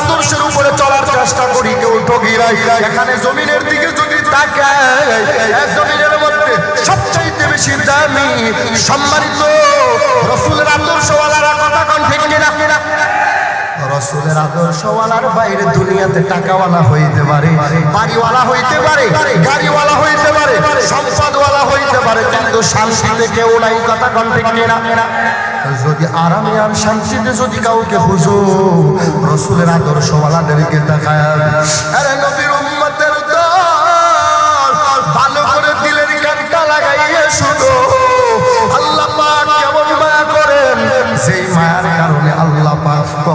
আদর্শের উপরে চলার চেষ্টা করি, কেউ ঠকি নাই। এখানে জমিনের দিকে যদি তাকায় জমিনের মধ্যে সবচাইতে বেশি দামি সম্মানিত রসুলের আদর্শওয়ালারা কথা কন ঠিক কিনা? রসুলের আদর্শওয়ালার বাইরে দুনিয়াতে টাকাওয়ালা হইতে পারে, বাড়িওয়ালা হইতে পারে, গাড়িওয়ালা হইতে পারে, সম্পদওয়ালা হইতে পারে, কিন্তু শান্তিতে কেউ নাই, কথা কন ঠিক কিনা? যদি আরামে আর শান্তিতে যদি কাউকে খুঁজো, রসুলের আদর্শওয়ালাদেরকে দেখায়। আরে নবীর উম্মতের দল, ভালো করে দিলের কানটা লাগাইয়ে শুনো। আল্লাহ পাক কেমন মায়া করেন, সেই মায়ার কারণে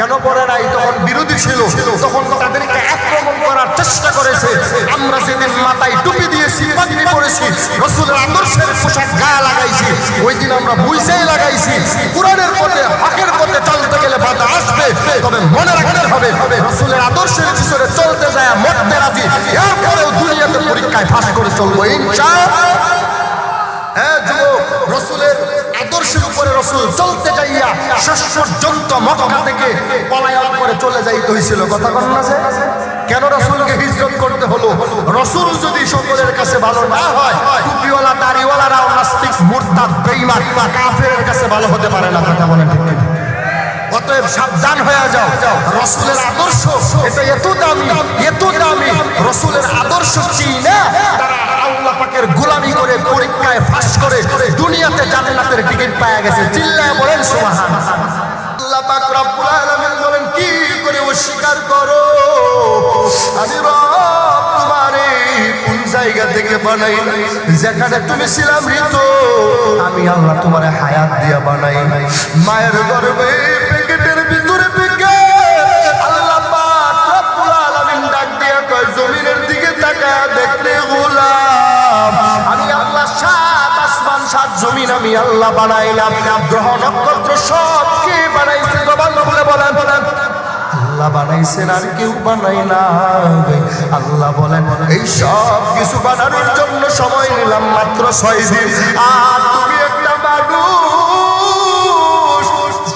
কেন পড়ে নাই? তখন বিরোধী ছিল। তখন তাদেরকে আক্রমণ করার চেষ্টা করেছে। আমরা সেদিন মাথায় টুপি দিয়েছি, পাগড়ি পরেছি, রসুলের আদর্শের পোশাক গায়ে লাগাইছি, ওই দিন আমরা বুঝেই লাগাইছি, কোরআনের পথে, হকের পথে চলতে গেলে বাধা আসবে। তবে মনে রাখতে হবে, রসুলের আদর্শের পিছনে চলতে যায় মরতে রাজি এরপরেও দুনিয়াতে পরীক্ষায় ফাঁস করে চলবো ইনশা যুবক রসুলের আদর্শের উপরে রসুল চলতে যাইয়া শেষ পর্যন্ত মক্কা থেকে পলায়ন করে চলে যাইতে হয়েছিল কথা কন যে? কেন রসুলকে হিজরত করতে হলো? রসুল যদি সকলের কাছে ভালো না হয়, টুপিওয়ালা দাড়িওয়ালারাও নাস্তিক, মুরতাদ, বেঈমান, কাফেরের কাছে ভালো হতে পারে না, কথা বলেন ঠিক অতএব সাবধান হয়ে যাও। রসুলের আদর্শ, এটা এত দামি এত দামি। রসুলের আদর্শ চিনে পাকের গোলামি করে পরীক্ষায় ফাঁস করে দুনিয়াতে জান্নাতের টিকিট পাওয়া গেছে। চিল্লায় বলেন, সুবহান। আল্লাহ পাক রব্বুল আলামিন বলেন, কি করে অস্বীকার করো? আমি রব তোমারে কোন জায়গা থেকে বানাই যেখানে তুমি ছিলাম ঋত আমি আল্লাহ তোমার হায়াত দিয়া বানাই মায়ের গর্ভে প্যাকেটের ভিতরে আল্লাহ ডাক দিয়া জমিনের দিকে সাত জমিন আমি আল্লাহ বানাইলাম। গ্রহ নক্ষত্র সব কে বানাইছে জবান খুলে বলেন। বলেন আল্লাহ বানাইছেন আর কেউ বানাই না আল্লাহ বলেন সব কিছু জন্য সময় নিলাম মাত্র ছয় দিন। তুমি একটা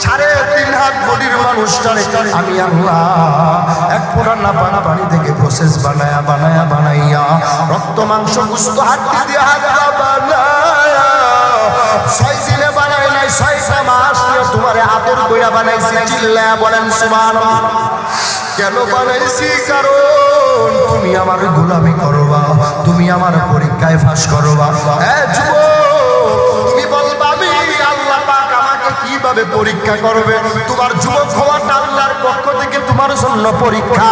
সাড়ে তিন হাত আমি আল্লাহ এক ফোড়া না পানা পানি থেকে প্রসেস বানায়া বানায়া, বানাইয়া, রক্ত, মাংস হাড্ডি দিয়ে বানায়া তুমি আমার গোলামি করবা, তুমি আমার পরীক্ষায় ফাঁস করবা। তুমি বলবা, আমি আল্লাহ আমাকে কীভাবে পরীক্ষা করবে? তোমার যুবক হওয়াটা আল্লাহর পক্ষ থেকে তোমার জন্য পরীক্ষা।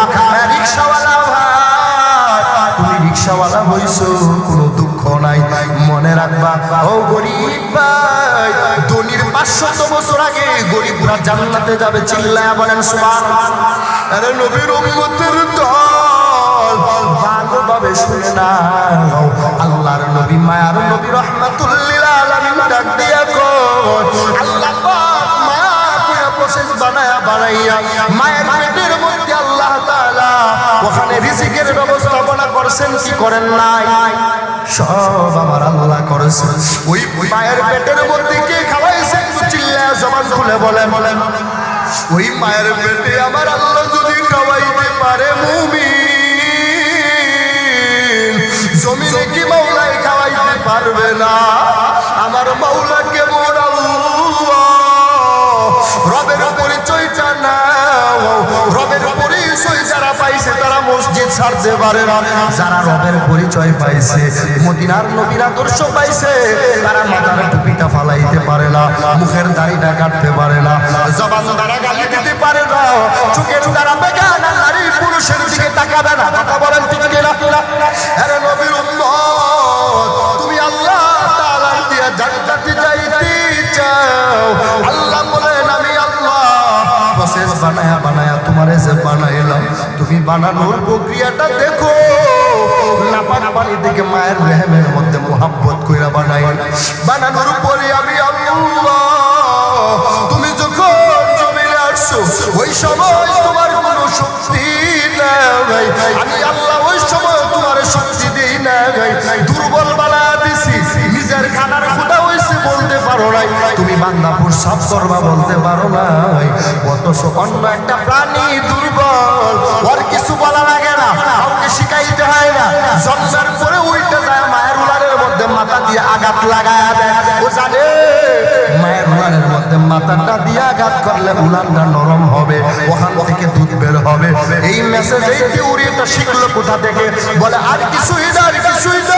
রিক্সাওয়ালা ভাই, তুমি রিক্সাওয়ালা হইছো, কোনো দুঃখ নাই, মনে রাখবা, ও গরিব ভাই ধনির পাঁচশত বছর আগে গরিবরা জান্নাতে যাবে, চিল্লায়া বলেন সুবহান আরে নবীর উম্মতের দল, ভালোভাবে শুনে না আল্লাহর নবী মায়ার নবী রহমাতুল্লিল আলামিন ডাক দিয়া কয়, আল্লাহ মায়া পুরা প্রসেস বানায়া বানাইয়া মায়ের তাআলা ওখানে রিজিকের ব্যবস্থাপনা করছেন, কি করেন নাই? সব আমার আল্লাহ করেছে ওই মায়ের পেটের মধ্যে কে খাওয়াইছে চিল্লা জবান খুলে বলে বলেন। ওই মায়ের পেটে আমার আল্লাহ যদি খাওয়াইতে পারে, মুমিন। জমিনে কি মাওলাই খাওয়াইতে পারবে না? আমার মাওলাকে মসজিদ ছাড়তে পারে না। যারা রবের পরিচয় পাইছে, মদিনার নবীর আদর্শ পাইছে, তারা মাথার টুপিটা ফালাইতে পারে না, মুখের দাড়িটা কাটতে পারে না, জবান দ্বারা গালি দিতে পারে না, চোখের দ্বারা বেগানা নারী পুরুষের দিকে তাকাবে না। কথা বলেন ঠিক কিনা? যে বানাইলাম, তুমি বানানোর প্রক্রিয়াটা দেখো। তুমি যখন ওই সময় তোমার আমি আল্লাহ ওই সময় তোমার শক্তি দেই না পারো নাই। তুমি বান্দাপুর সাফ করবা বলতে পারো নাই। অথচ অন্য একটা প্রাণী দুর্বল, ওর কিছু বলা লাগে না, কাউকে শিখাইতে হয় না। জন্মের পরে উল্টে যায় মায়ের উলারের মধ্যে, মাথা দিয়ে আঘাত লাগায় দেয়। ও জানে, মায়ের উলানের মধ্যে মাথাটা দিয়ে আঘাত করলে উলানটা নরম হবে, ওখান থেকে দুধ বের হবে। এই মেসেজ এই থিওরিটা শিখলো কোথা থেকে? বলে, আর কিছুই না, আর কিছুই না।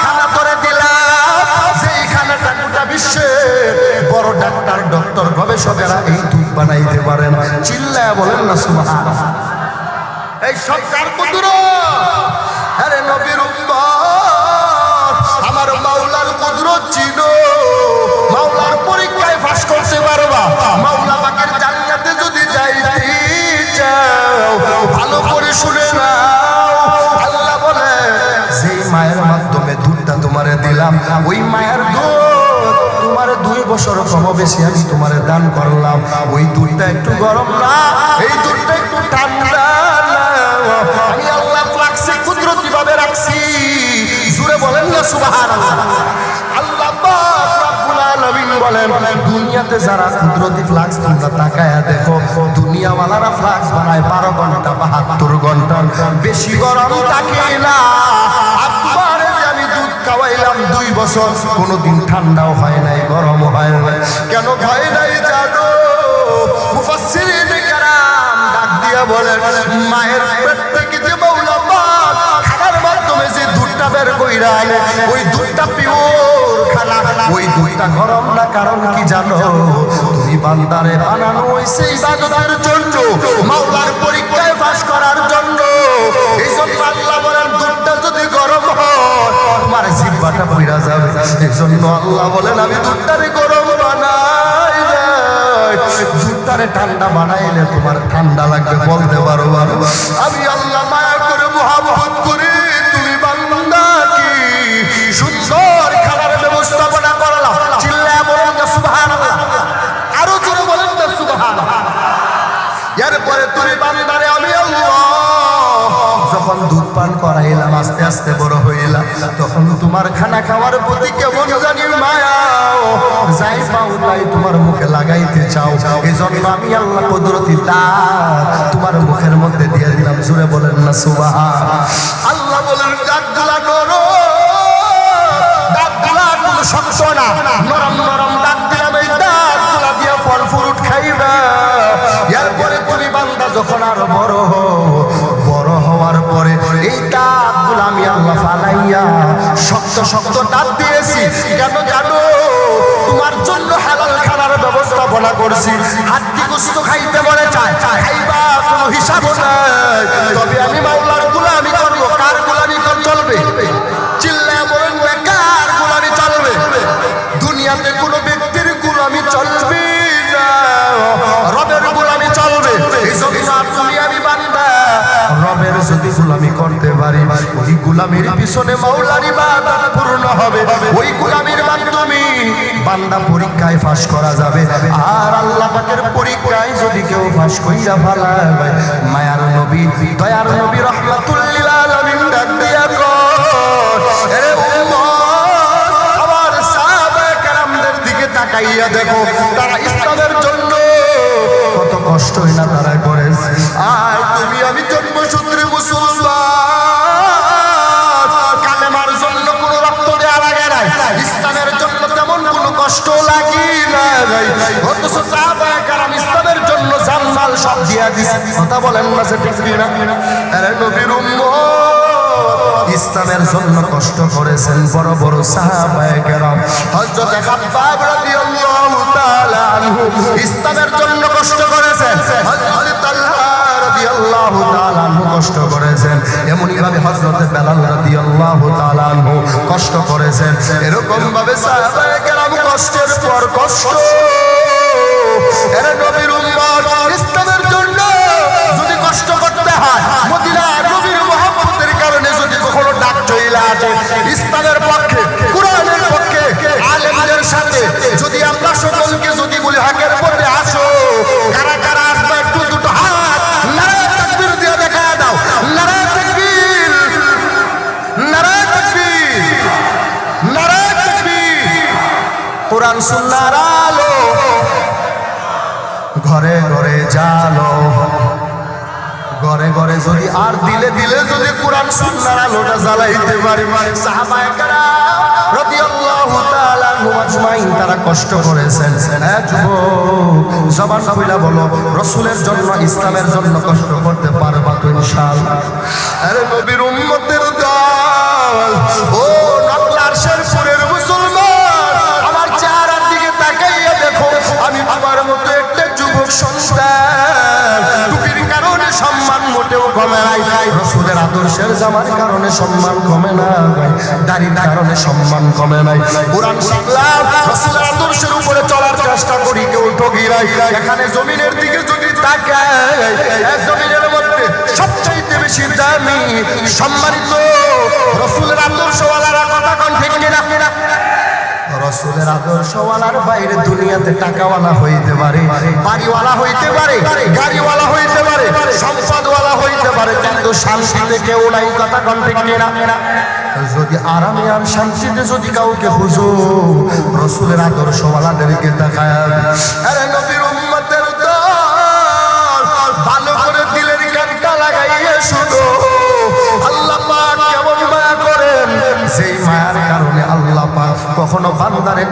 সেই খানাটা গোটা বিশ্বে। বড় ডাক্তার, ডক্টর, গবেষকেরা এই দুধ বানাইতে পারেন চিল্লায় বলেন না, সুবহানাল্লাহ। এই সব কার আরে নবীর আমার মাওলার কুদরত ছিল মাওলার পরীক্ষায় ফাঁস করতে পারবা। মাওলা পাকের জান্নাতে যদি যাইতে চাও, ভালো করে শুনে নাও। আল্লাহ বলে, যেই মায়ের মাধ্যমে দুধটা তোমারে দিলাম, ওই মায়ের বছর কম বেশি আমি তোমারে দান করলাম। ওই দুধটা একটু গরম না, এই দুধটা একটু ঠান্ডা আমি আল্লাহ রাখছি কুদরতি ভাবে রাখছি। জুড়ে বলেন না আল্লাহ দুনিয়াতে যারা কুদরতি ফ্লাক্স, তোমরা তাকায়া দেখো, দুনিয়াওয়ালারা ফ্লাক্স বানায় বারো ঘণ্টা, বাহাত্তর ঘণ্টা। বেশি গরম থাকে না। বছর কোনোদিন ঠান্ডাও হয় নাই গরম হয় নাই। কেন হয় নাই জানো ডাক দিয়া মায়ের পেট থেকে যে মৌলা খানার মাধ্যমে যে দুধটা বের কইরা আনে, ওই দুধটা পিওর খানা। ওই দুধটা গরম না, কারণ কি জানো? তুমি বান্দারে বানানো হইছে ইবাদতের জন্য, মাওলার পরীক্ষায় পাস করার জন্য। এই জন্য যদি গরম তোমার জিব্বাটা পইরা যাবে এই জন্য আল্লাহ বলেন, আমি দুধটারে গরম বানাই দুধটারে ঠান্ডা বানাইলে তোমার ঠান্ডা লাগবে, বলতে পারো আমি আল্লাহ যখন দুধ পান করাইলাম, আস্তে আস্তে বড় হইলাম, তখন তোমার খানা খাওয়ার প্রতি কেমন জানি মায়া। যাই পাও তাই তোমার মুখে লাগাইতে চাও। এই জন্য আমি আল্লাহ কুদরতি দাঁত তোমার মুখের মধ্যে দিয়ে দিলাম। জুড়ে বলেন না সুবাহ আল্লাহ বলেন দাঁতগুলা নরম দাঁতগুলা কোনো শক্ত না। নরম নরম দাঁত দিলাম দিয়ে ফল ফ্রুট খাইবা। এরপরে তুমি যখন আরও বড় হো আল্লাহ ফালাইয়া শক্ত শক্ত দাঁত দিয়েছি। কেন জানো? তোমার জন্য হালাল খানার ব্যবস্থাপনা করছি। হাড্ডি গোস্ত খাইতে বলে চায়। খাইবা, কোনো হিসাব নাই। তবে আমি মাওলার গুলামি করব। কার গুলামি চলবে? চিল্লায় বলেন কার গুলামি চলবে। দুনিয়াতে কোনো ব্যক্তির গুলামি চলবে গুলামির পিছনে মাওলার ইবাদত পূর্ণ হবে। ওই গুলামির মাধ্যমে বান্দা পরীক্ষায় ফাঁস করা যাবে। আর আল্লাহ পাকের পরীক্ষায় যদি কেউ ফাঁস কইরা ফালায়, মায়ার নবী, দয়ার নবী রহমাতুল্লিল আলামিন ডাক দিয়া কর এরে উম্মত, আমার সাহাবায়ে কেরামদের দিকে তাকাইয়া দেখো, তারা ইসলামের জন্য কত কষ্টই না তারা করেছে। আর তুমি, আমি জন্মসূত্রে ইসলামের জন্য কষ্ট করেছেন বড় বড় সাহাবায়ে কেরাম। ইসলামের জন্য কষ্ট করেছেন। কষ্ট করেছেন। এমনই ভাবে হযরত বেলাল রাদিয়াল্লাহু কষ্ট করেছেন। এরকম ভাবে সাহাবায়ে কষ্টের পর কষ্ট। আর দিলে দিলে যদি কোরআন সুন্দর আলোটা জ্বালাইতে পারে। তারা কষ্ট করেছেন। বলো, রসুলের জন্য, ইসলামের জন্য কষ্ট করতে পারবা তো ইনশাআল্লাহ। আরে কমে নাই। রসুলের আদর্শের জামার কারণে সম্মান কমে না দাড়ির কারণে সম্মান কমে নাই। কোরআন শিখলাম রসুলের আদর্শের উপরে চলার চেষ্টা করি, কেউ ঠকি নাই। এখানে জমিনের দিকে যদি তাকায় জমিনের মধ্যে সবচাইতে বেশি দামি সম্মানিত রসুলের আদর্শওয়ালারা কথা কন ঠিক কিনা? রসুলের আদর্শওয়ালার বাইরে দুনিয়াতে টাকাওয়ালা হইতে পারে, বাড়িওয়ালা হইতে পারে, গাড়িওয়ালা হইতে পারে, সম্পদওয়ালা হইতে পারে, কিন্তু শান্তিতে কেউ নাই, কথা কন কেনা? যদি আরামে আর শান্তিতে যদি কাউকে খুঁজো রসুলের আদর্শওয়ালাদেরকে দেখায়। আরে নবীর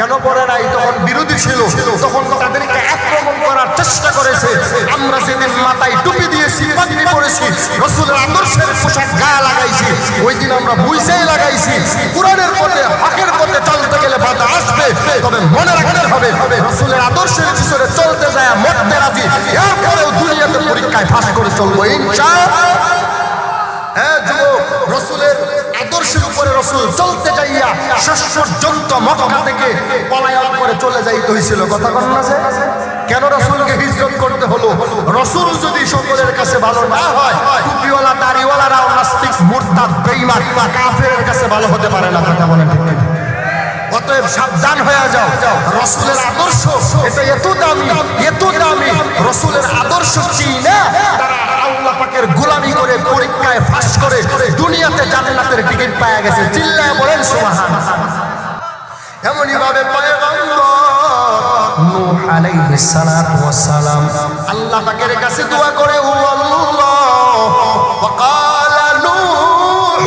কেন পড়ে নাই? তখন বিরোধী ছিল, তখন তাদেরকে আক্রমণ করার চেষ্টা করেছে। আমরা সেদিন মাথায় টুপি দিয়েছি, পাগড়ি পরেছি, রসুলের আদর্শের পোশাক গায়ে লাগাইছি, ওই দিন আমরা বুঝেই লাগাইছি, কোরআনের পথে, হকের পথে চলতে গেলে বাধা আসবে। তবে মনে রাখতে হবে, রসুলের আদর্শের পিছনে চলতে যায়, মরতে রাজি। এরপরেও দুনিয়াতে পরীক্ষায় ফাঁস করে চলবো, ইনশাআল্লাহ। হ্যাঁ যুবক। রসুলের আদর্শের উপরে রসুল চলতে যাইয়া শেষ পর্যন্ত মক্কা থেকে পলায়ন করে চলে যাইতে হয়েছিল কথা না যে? কেন রসুলকে হিজরত করতে হলো? রসুল যদি সকলের কাছে ভালো না হয়, টুপিওয়ালা দাড়িওয়ালারাও নাস্তিক, মুরতাদ, বেঈমান, কাফেরের কাছে ভালো হতে পারে না, কথা বলেন ঠিক অতএব সাবধান হয়ে যাও। রসুলের আদর্শ, এটা এত দামি। পাওয়া গেছে চিল্লায় বলেন সুবহান এমনই ভাবে নূহ আলাইহিস সালাতু ওয়াস সালাম আল্লাহ পাকের কাছে দোয়া করে ও আল্লাহ وقال نوح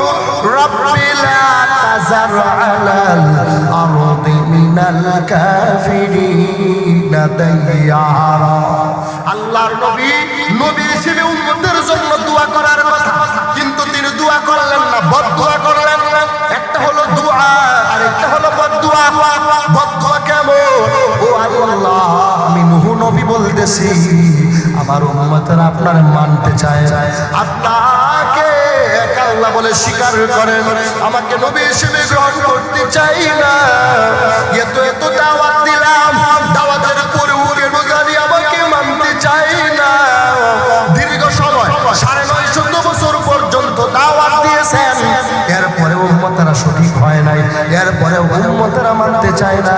رب لا تذر على الأرض من الكافرين ديارا আল্লাহর নবী নবী হিসেবে উম্মতের জন্য দোয়া করার কথা কিন্তু তিনি দোয়া করলেন না বদ দোয়া বলতেছি আমার উম্মতেরা আপনার মানতে চায় এক আল্লাহ বলে স্বীকার করেন, আমাকে নবী হিসেবে গ্রহণ করতে চাই না। এত এত দাওয়াত দিলাম, দাওয়াতের পরে উঠে বোঝানি আমাকে মানতে চাই না। দীর্ঘ সময়, সাড়ে নয় চোদ্দ বছর পর্যন্ত দাওয়াত দিয়েছেন। এরপরে উম্মতেরা সঠিক হয় নাই এরপরে উম্মতেরা মানতে চায় না।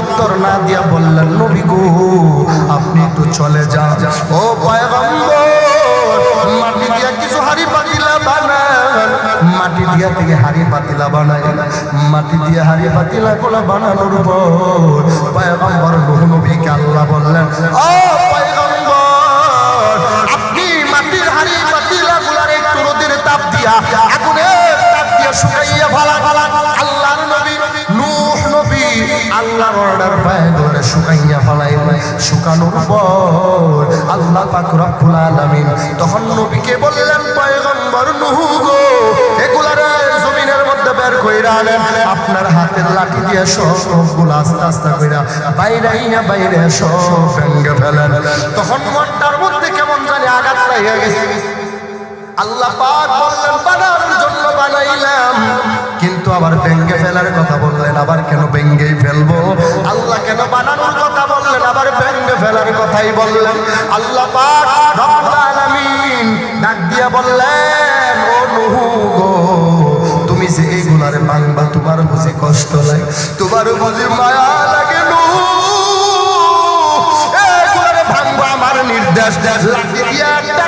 উত্তর না দিয়া বললেন, নবী গো, আপনি একটু চলে যান। ও মাটি দিয়া কিছু পাতিলা মাটি থেকে হাড়ি পাতিলা বানায় মাটি দিয়া হাড়ি পাতিলা গুলা বানানোর পর পয়গম্বর নূহ নবীকে আল্লাহ বললেন, ও মাটির পাতিলা তাপ দিয়া শুকাইয়া নবী নূহ নবী আল্লাহর অর্ডার পায়, ধরে শুকাইয়া ফালাই শুকানোর পর আল্লাহ পাক রব্বুল আলামিন তখন নবীকে বললেন, পয়গম্বর গো জমিনের মধ্যে বের কইরা আনেন। আপনার হাতের লাঠি দিয়ে সবগুলো আস্তে আস্তে কইরা বাইরে আইনা বাইরে সব ভেঙ্গে ফেলেন। তখন মনটার মধ্যে কেমন জানি আঘাত লাগিয়ে গেছে। আল্লাহ পাক বললেন, বানানোর জন্য বানাইলাম। কিন্তু আবার ভেঙ্গে ফেলার কথা বললেন, আবার কেন ভেঙ্গেই ফেলব? আল্লাহ কেন বানানোর কথা বললেন, আবার ভেঙ্গে ফেলার কথাই বললেন। আল্লাহ পাক রব্বুল আলামিন ডাক দিয়া বললেন, ও নুহু গো, তুমি যে এইগুলারে ভাঙবা তোমার বুঝি কষ্ট লাগে, তোমার বুঝি মায়া লাগে নুহু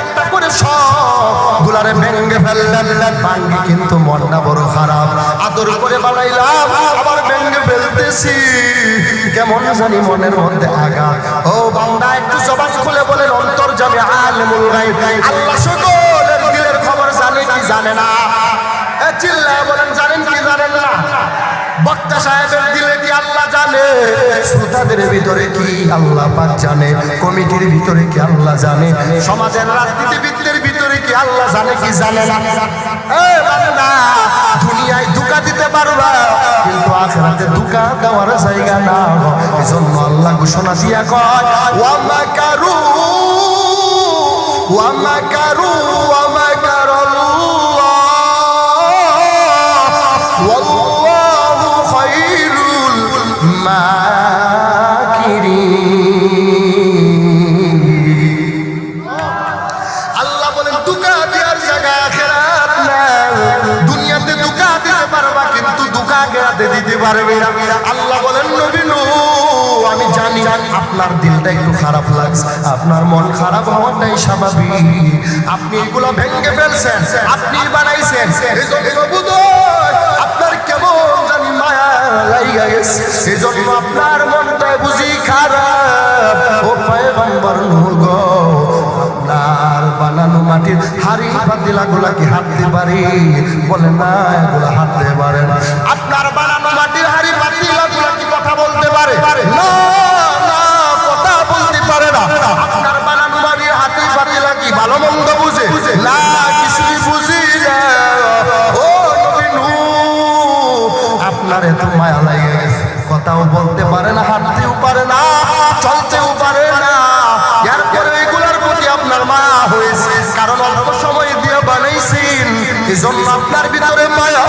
একটা করে সব গুলারে ভেঙ্গে ফেললেন। ভাঙ্গি কিন্তু মনটা বড় খারাপ। আদর করে বানাইলাম, আবার ভেঙ্গে ফেলতেছি। কেমন জানি মনের মধ্যে আগা ও বান্দা, একটু জবান খুলে বলেন, অন্তর যাবে আলমুল গাইব আল্লাহ সকলের খবর জানে কি জানে না? চিল্লা বলেন, জানেন কি জানেন না? বক্তা সাহেবের দিলে কি আল্লাহ জানে? শ্রোতাদের ভিতরে কি আল্লাহ পাক জানে? কমিটির ভিতরে কি আল্লাহ জানে? সমাজের রাজনীতিবিদদের ভিতরে কি আল্লাহ জানে কি জানে না? দুনিয়ায় ধোঁকা দিতে পারবা কিন্তু আখেরাতে ধোঁকা দেওয়ার জায়গা না। এজন্য আল্লাহ ঘোষণা দিয়া কয় ওয়া মাকারু ওয়া মাকারু ওয়া দিতে পারবে। আল্লাহ বলেন আমি জানি আপনার দিলটা একটু খারাপ লাগছে। আপনার মন খারাপ হওয়াটাই স্বাভাবিক। আপনি এগুলো ভেঙে ফেলছেন, আপনি বানাইছেন। আপনার কেমন জানি মায়া লাইগা গেছে। এই জন্য আপনার মনটা বুঝি খারাপ। আপনার বানানো মাটির হাড়ি পাতিলা গুলা কি হাঁটতে পারি? বলে না, এগুলা হাঁটতে পারে না। না না কথা বলতে পারে না। আপনার বানানো মাটির হাতি পাতিলা কি ভালো মন্দ বুঝে। না কিছুই বুঝি না। ও নবী নূহ, আপনার এত মায়া লাগে গেছে। কথাও বলতে পারে না হাঁটতেও পারে না চলতেও পারে না। এরপরে এগুলার প্রতি আপনার মায়া হয়েছে। কারণ অল্প সময় দিয়ে বানাইছেন এই জন্য আপনার ভিতরে মায়া।